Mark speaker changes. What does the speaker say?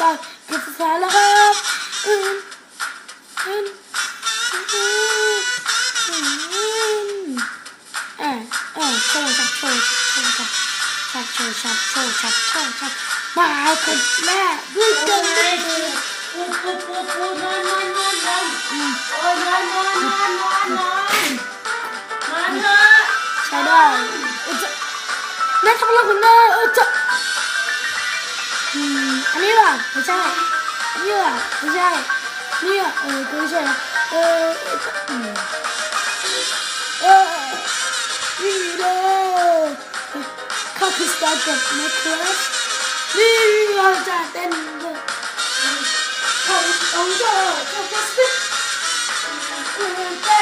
Speaker 1: ได้เก็บสารแล้วครับอืมอืมอืมอืมเออเออโชว์ชับโชว์ชับชับโชว์ชับโชว์ชับโชว์ชับมาคุณแม่วิ่ง
Speaker 2: ปู
Speaker 1: เดิน
Speaker 2: ไงปูปูปูปูนอนนอนนอนนอนโอ้ยนอนนอนนอนนอนนอนนอนเถอะ
Speaker 1: ใช้ได้เออจะแม่ทำอะไรคุณแม่เออจะ 你呀，不差；你呀，不差；你呀，不差；你呀，不差。你呀，考试咋这么狂？你呀，咋这么狂？考试狂到要考试狂到。